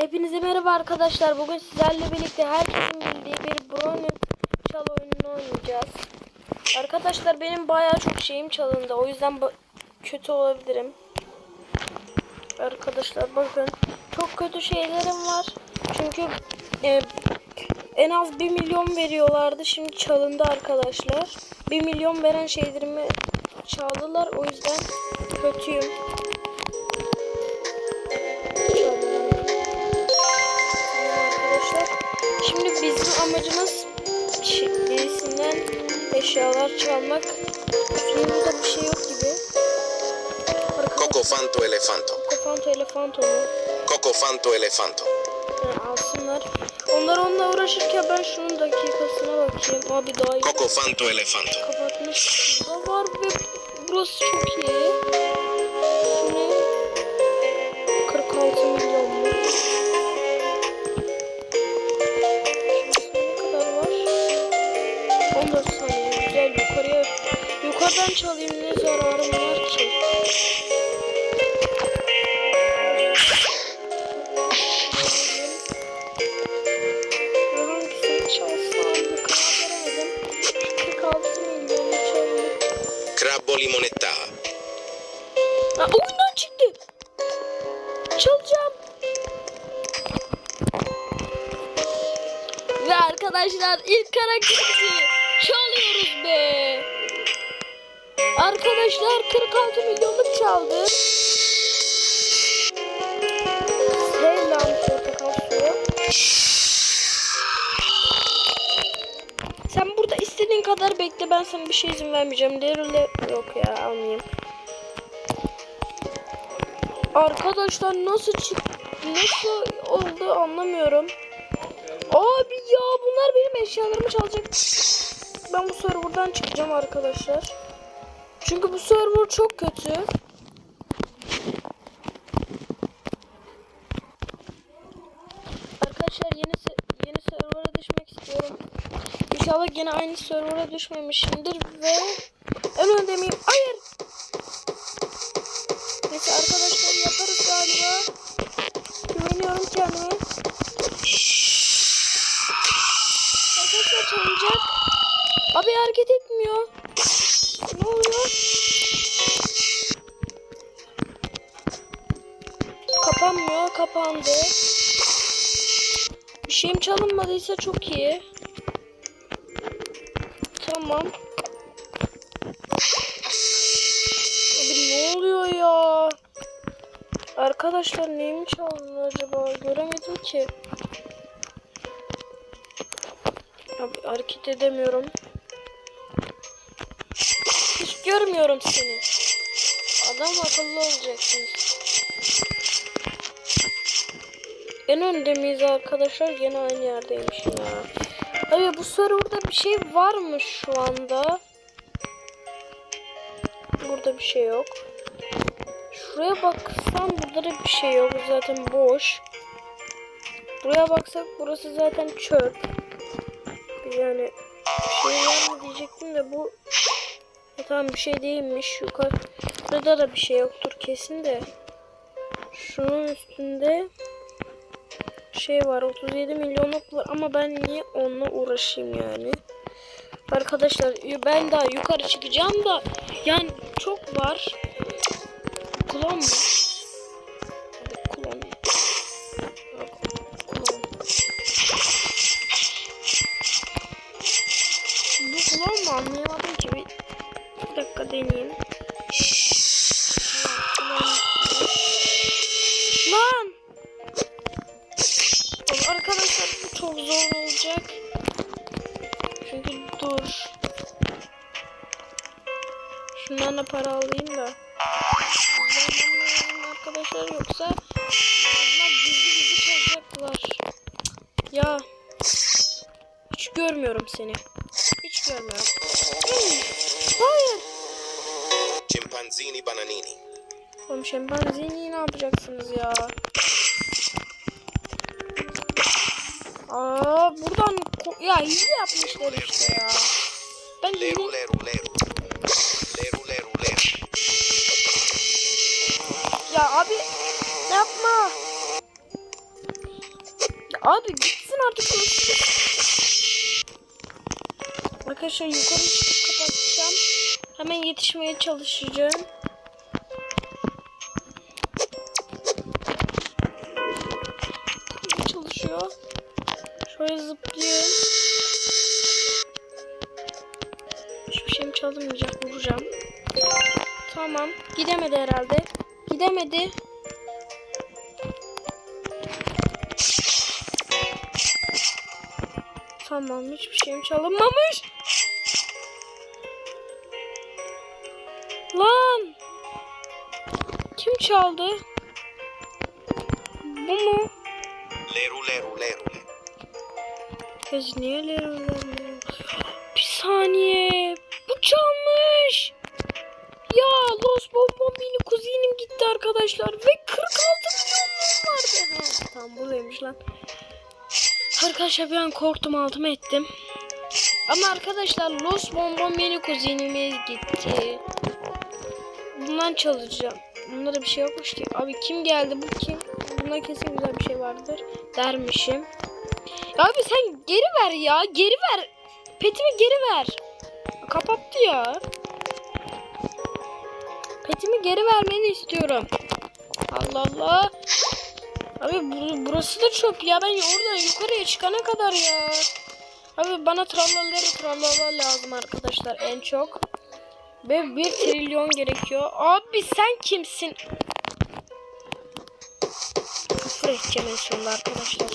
Hepinize merhaba arkadaşlar. Bugün sizlerle birlikte herkesin bildiği bir Brownie çal oyununu oynayacağız. Arkadaşlar benim bayağı çok şeyim çalındı. O yüzden kötü olabilirim. Arkadaşlar bakın. Çok kötü şeylerim var. Çünkü e, en az 1 milyon veriyorlardı. Şimdi çalındı arkadaşlar. 1 milyon veren şeylerimi çaldılar. O yüzden kötüyüm. Amacımız şi- birisinden eşyalar çalmak. Üstümüzde bir şey yok gibi. Arkadaşlar Cocofanto elefanto. Kofanto elefanto mu? Cocofanto elefanto. Ha, alsınlar. Onlar onunla uğraşırken ben şunun dakikasına bakayım. Abi daha iyi Cocofanto elefanto. kapatmış. Var ve burası çok iyi. Arkadaşlar ilk karakterimizi çalıyoruz be. Arkadaşlar 46 milyonluk çaldı. Selam portakal. Sen burada istediğin kadar bekle ben sana bir şey izin vermeyeceğim. Lerule yok ya almayayım. Arkadaşlar nasıl çık nasıl oldu anlamıyorum. Abi ya bunlar benim eşyalarımı çalacak. Ben bu serverdan çıkacağım arkadaşlar. Çünkü bu server çok kötü. Arkadaşlar yeni yeni server'a düşmek istiyorum. İnşallah yine aynı server'a düşmemişimdir ve en önde miyim? Hayır. Neyse arkadaşlar yaparız galiba. Güveniyorum kendime. Arkadaşlar çalınacak. Abi hareket etmiyor. Ne oluyor? Kapanmıyor. Kapandı. Bir şeyim çalınmadıysa çok iyi. Tamam. Abi ne oluyor ya? Arkadaşlar neyimi çaldılar acaba? Göremedim ki. Abi hareket edemiyorum. Görmüyorum seni. Adam akıllı olacaksınız. En önde miyiz arkadaşlar? Yine aynı yerdeymişim ya. Abi bu serverda bir şey var mı şu anda? Burada bir şey yok. Şuraya baksam burada da bir şey yok. Zaten boş. Buraya baksak burası zaten çöp. Yani bir şey var mı diyecektim de bu ya tamam bir şey değilmiş. Yukarıda da bir şey yoktur kesin de. Şunun üstünde şey var 37 milyonluk var ama ben niye onunla uğraşayım yani. Arkadaşlar ben daha yukarı çıkacağım da yani çok var. Kulon Ya. Hiç görmüyorum seni. Hiç görmüyorum. Hayır. Chimpanzini bananini. Oğlum şempanzini ne yapacaksınız ya? Aa buradan ya hile yapmışlar işte ya. Ben hile Leru leru leru. Leru leru leru. ya abi yapma. Abi gitsin artık. Arkadaşlar yukarı çıkıp kapatacağım. Hemen yetişmeye çalışacağım. Çalışıyor. Şöyle zıplayayım. Hiçbir şeyim çalınmayacak. Vuracağım. Tamam. Gidemedi herhalde. Gidemedi. Tamam. Hiçbir şeyim çalınmamış. Lan. Kim çaldı? Bu mu? Leru, leru, leru. Kız niye leru Bir saniye. Bu çalmış. Ya Los Bombomini kuzenim gitti arkadaşlar. Ve 46 milyonum vardı. Ha, tamam buradaymış lan. Arkadaşlar bir an korktum altıma ettim. Ama arkadaşlar Los Bombomini kuzenimiz gitti. Bundan çalacağım. Bunda da bir şey yokmuş ki. Abi kim geldi bu kim? Bunda kesin güzel bir şey vardır dermişim. Abi sen geri ver ya. Geri ver. Petimi geri ver. Kapattı ya. Petimi geri vermeni istiyorum. Allah Allah. Abi bu- burası da çöp ya. Ben oradan yukarıya çıkana kadar ya. Abi bana trallaları trallala lazım arkadaşlar en çok. Ve bir trilyon gerekiyor. Abi sen kimsin? Küfür edeceğim en sonunda arkadaşlar.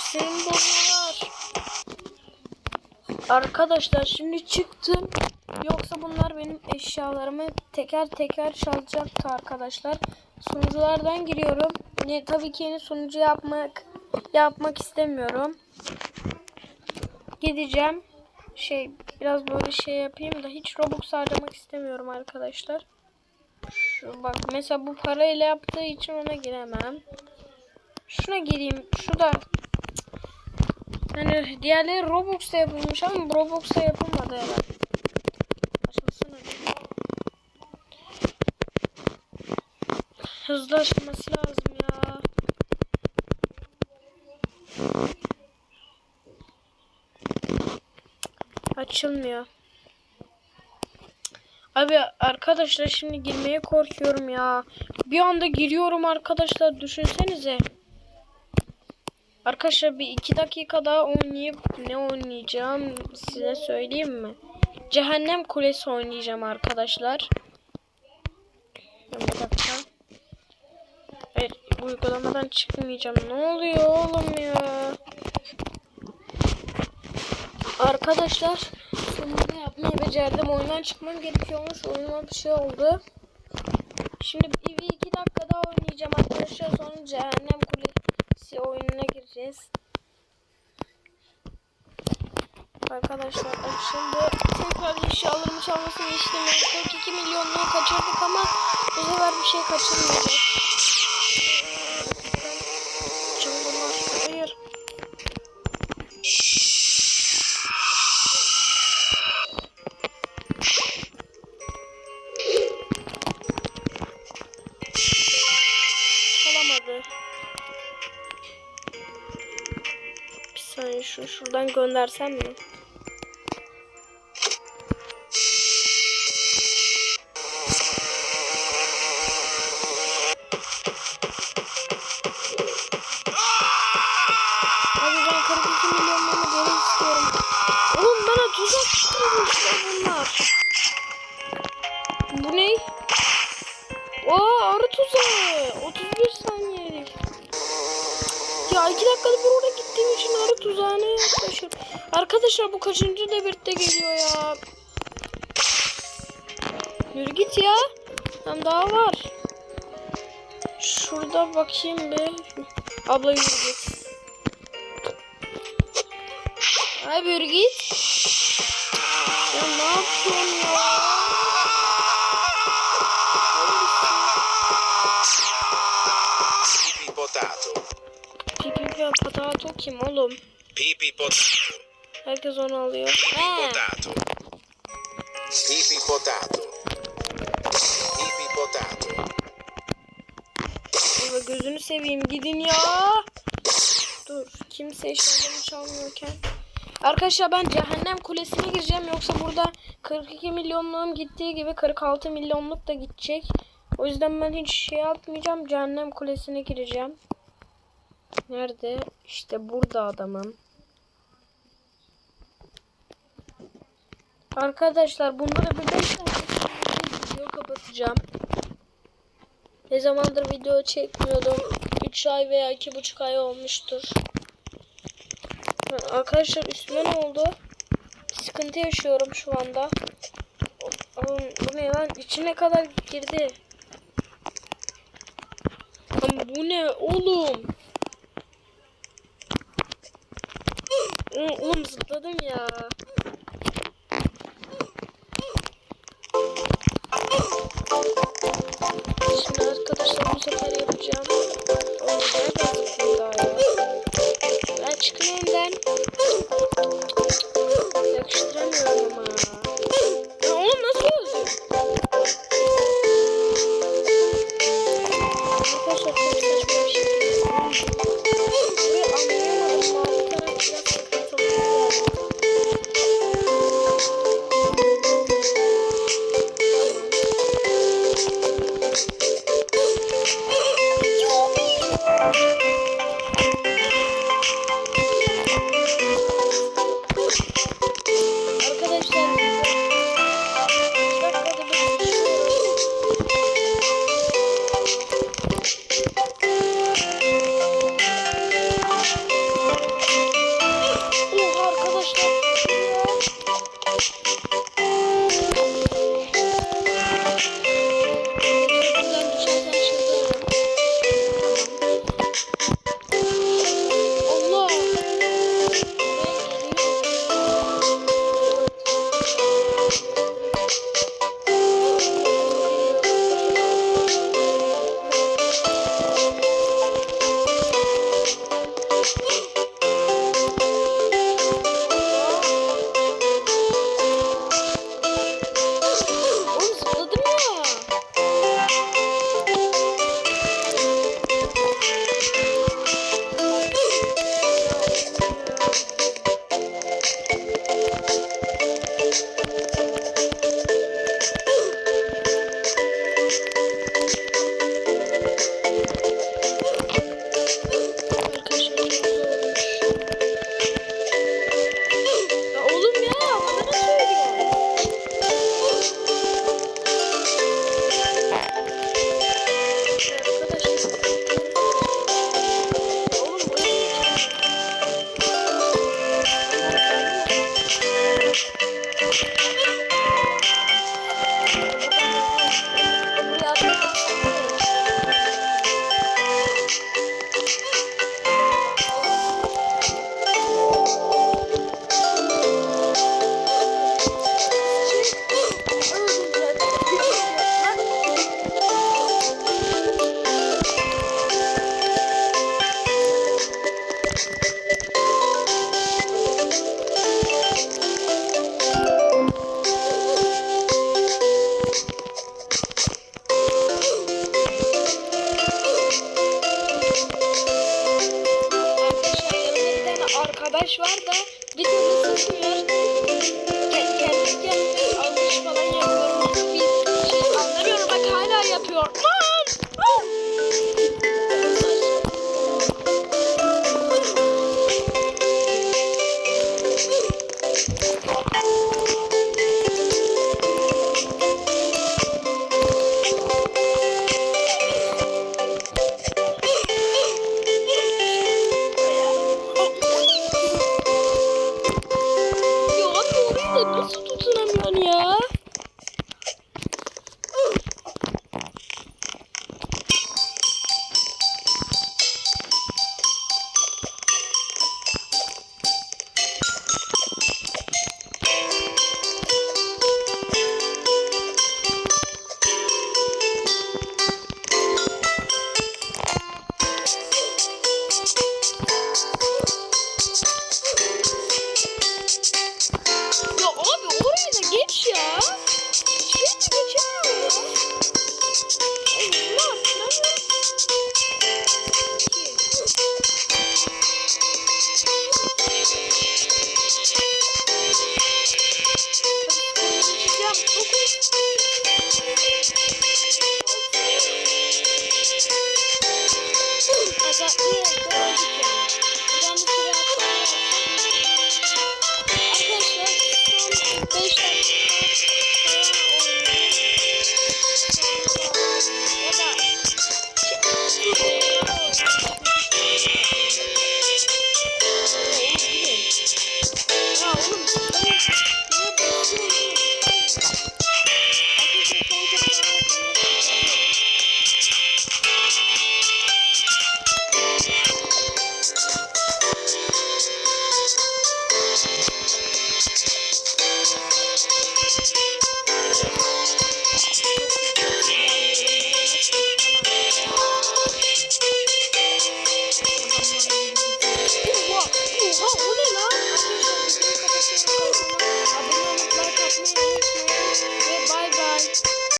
Senin bozuyorlar. Arkadaşlar şimdi çıktım. Yoksa bunlar benim eşyalarımı teker teker çalacaktı arkadaşlar. Sunuculardan giriyorum. Ne, tabii ki yeni sunucu yapmak yapmak istemiyorum. Gideceğim. Şey biraz böyle şey yapayım da hiç Robux harcamak istemiyorum arkadaşlar. Şu bak mesela bu parayla yaptığı için ona giremem. Şuna gireyim. Şu da Hani diğerleri Robux'ta yapılmış ama bu Robux'ta yapılmadı herhalde. Açılsana bir. Hızlı açılması lazım ya. Açılmıyor. Abi arkadaşlar şimdi girmeye korkuyorum ya. Bir anda giriyorum arkadaşlar düşünsenize. Arkadaşlar bir iki dakika daha oynayıp ne oynayacağım size söyleyeyim mi? Cehennem Kulesi oynayacağım arkadaşlar. Bir dakika. Hayır uygulamadan çıkmayacağım. Ne oluyor oğlum ya? Arkadaşlar sonunda yapmayı becerdim. Oyundan çıkmam gerekiyormuş. Oyunuma bir şey oldu. Şimdi bir, iki dakika daha oynayacağım arkadaşlar. Sonra Cehennem Kulesi oyununa gireceğiz. Arkadaşlar şimdi tekrar eşyalarımı çalmasını istemiyorum. 42 milyonluğu kaçırdık ama bu sefer bir şey kaçırmayacağız. Saniye şu şuradan göndersem mi? Tuzağına yaklaşıyorum. Arkadaşlar bu kaçıncı devirde geliyor ya. Yürü git ya. Tam daha var. Şurada bakayım bir. Abla yürü git. Abi yürü git. Ya ne yapıyorsun ya? Pipi patato kim oğlum? Pipi potato. Herkes onu alıyor. Pipi potato. Pipi potato. Pipi potato. Baba gözünü seveyim gidin ya. Dur. Kimse eşyalarımı çalmıyorken. Arkadaşlar ben cehennem kulesine gireceğim. Yoksa burada 42 milyonluğum gittiği gibi 46 milyonluk da gidecek. O yüzden ben hiç şey atmayacağım. Cehennem kulesine gireceğim. Nerede? İşte burada adamım. Arkadaşlar bunları bir 5 dakika video kapatacağım. Ne zamandır video çekmiyordum. 3 ay veya 2,5 ay olmuştur. Arkadaşlar üstüme ne oldu? Sıkıntı yaşıyorum şu anda. Oğlum, bu ne lan? İçine kadar girdi. Ama bu ne oğlum? Oğlum zıpladım ya. Arkadaşlar